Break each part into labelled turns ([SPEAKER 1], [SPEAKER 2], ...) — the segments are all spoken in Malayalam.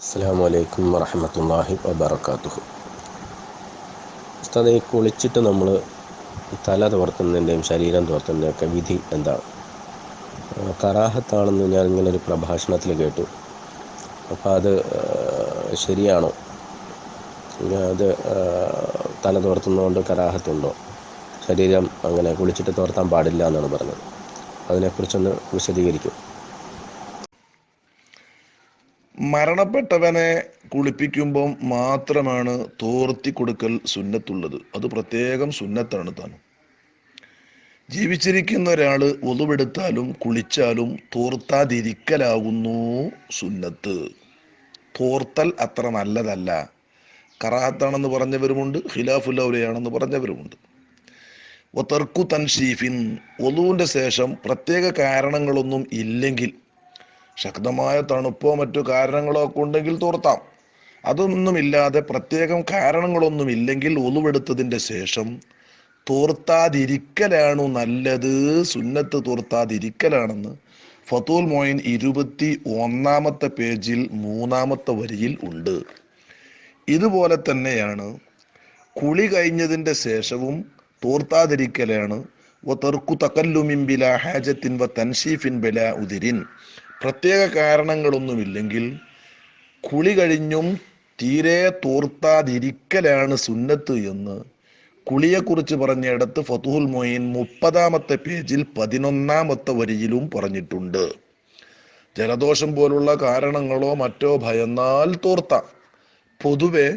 [SPEAKER 1] അസ്സാം വലൈക്കും വറഹമത്തല്ലാഹി വബർക്കാത്തുഹു ഉസ്താദെ കുളിച്ചിട്ട് നമ്മൾ തല തോർത്തുന്നതിന്റെയും ശരീരം തോർത്തുന്നതിന്റെയൊക്കെ വിധി എന്താണ്? കറാഹത്താണെന്ന് ഞാൻ ഇങ്ങനെ ഒരു പ്രഭാഷണത്തിൽ കേട്ടു. അപ്പോൾ അത് ശരിയാണോ? അത് തല തോർത്തുന്നതുകൊണ്ട് കറാഹത്തുണ്ടോ? ശരീരം അങ്ങനെ കുളിച്ചിട്ട് തോർത്താൻ പാടില്ല എന്നാണ് പറഞ്ഞത്. അതിനെക്കുറിച്ചൊന്ന് വിശദീകരിക്കും.
[SPEAKER 2] മരണപ്പെട്ടവനെ കുളിപ്പിക്കുമ്പം മാത്രമാണ് തോർത്തി കൊടുക്കൽ സുന്നത്തുള്ളത്. അത് പ്രത്യേകം സുന്നത്താണ് താൻ ജീവിച്ചിരിക്കുന്ന ഒരാൾ ഒതുവെടുത്താലും കുളിച്ചാലും തോർത്താതിരിക്കലാകുന്നു സുന്നത്ത്. തോർത്തൽ അത്ര നല്ലതല്ല. കറാത്താണെന്ന് പറഞ്ഞവരുമുണ്ട് ഖിലാഫുല്ലൗലയാണെന്ന് പറഞ്ഞവരുമുണ്ട്. ഒത്തർക്കു തൻഷീഫിൻ ഒതുവിന്റെ ശേഷം പ്രത്യേക കാരണങ്ങളൊന്നും ഇല്ലെങ്കിൽ ശക്തമായ തണുപ്പോ മറ്റു കാരണങ്ങളോ ഒക്കെ ഉണ്ടെങ്കിൽ തോർത്താം. അതൊന്നുമില്ലാതെ പ്രത്യേകം കാരണങ്ങളൊന്നും ഇല്ലെങ്കിൽ ഒളിവെടുത്തതിന്റെ ശേഷം തോർത്താതിരിക്കലാണു നല്ലത്. സുന്നത്ത് തോർത്താതിരിക്കലാണെന്ന് ഫത്തൂൽ മോയിൻ ഇരുപത്തി ഒന്നാമത്തെ പേജിൽ മൂന്നാമത്തെ വരിയിൽ ഉണ്ട്. ഇതുപോലെ തന്നെയാണ് കുളി കഴിഞ്ഞതിന്റെ ശേഷവും തോർത്താതിരിക്കലാണ് പ്രത്യേക കാരണങ്ങളൊന്നുമില്ലെങ്കിൽ കുളി കഴിഞ്ഞും തീരെ തോർത്താതിരിക്കലാണ് സുന്നത്ത് എന്ന് കുളിയെക്കുറിച്ച് പറഞ്ഞിടത്ത് ഫതുഹുൽ മൊയിൻ മുപ്പതാമത്തെ പേജിൽ പതിനൊന്നാമത്തെ വരിയിലും പറഞ്ഞിട്ടുണ്ട്. ജലദോഷം പോലുള്ള കാരണങ്ങളോ മറ്റോ ഭയന്നാൽ തോർത്താം. പൊതുവെ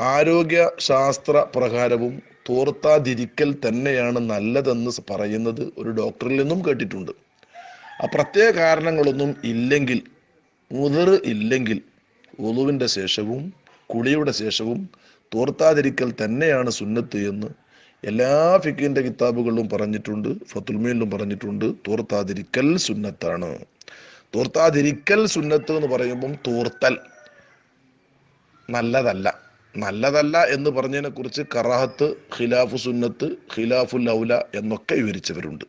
[SPEAKER 2] ആരോഗ്യ ശാസ്ത്ര പ്രകാരവും തോർത്താതിരിക്കൽ തന്നെയാണ് നല്ലതെന്ന് പറയുന്നത് ഒരു ഡോക്ടറിൽ നിന്നും കേട്ടിട്ടുണ്ട്. ആ പ്രത്യേക കാരണങ്ങളൊന്നും ഇല്ലെങ്കിൽ മുതിർ ഇല്ലെങ്കിൽ ഒളുവിന്റെ ശേഷവും കുളിയുടെ ശേഷവും തോർത്താതിരിക്കൽ തന്നെയാണ് സുന്നത്ത് എന്ന് എല്ലാ ഫിക്കിന്റെ കിതാബുകളിലും പറഞ്ഞിട്ടുണ്ട് ഫത്തുൽമയിലും പറഞ്ഞിട്ടുണ്ട് തോർത്താതിരിക്കൽ സുന്നത്താണ്. തോർത്താതിരിക്കൽ സുന്നത്ത് എന്ന് പറയുമ്പം തോർത്തൽ നല്ലതല്ല. നല്ലതല്ല എന്ന് പറഞ്ഞതിനെ കുറിച്ച് കറാഹത്ത് ഖിലാഫു സുന്നത്ത് ഖിലാഫുൽ ഔല എന്നൊക്കെ വിവരിച്ചവരുണ്ട്.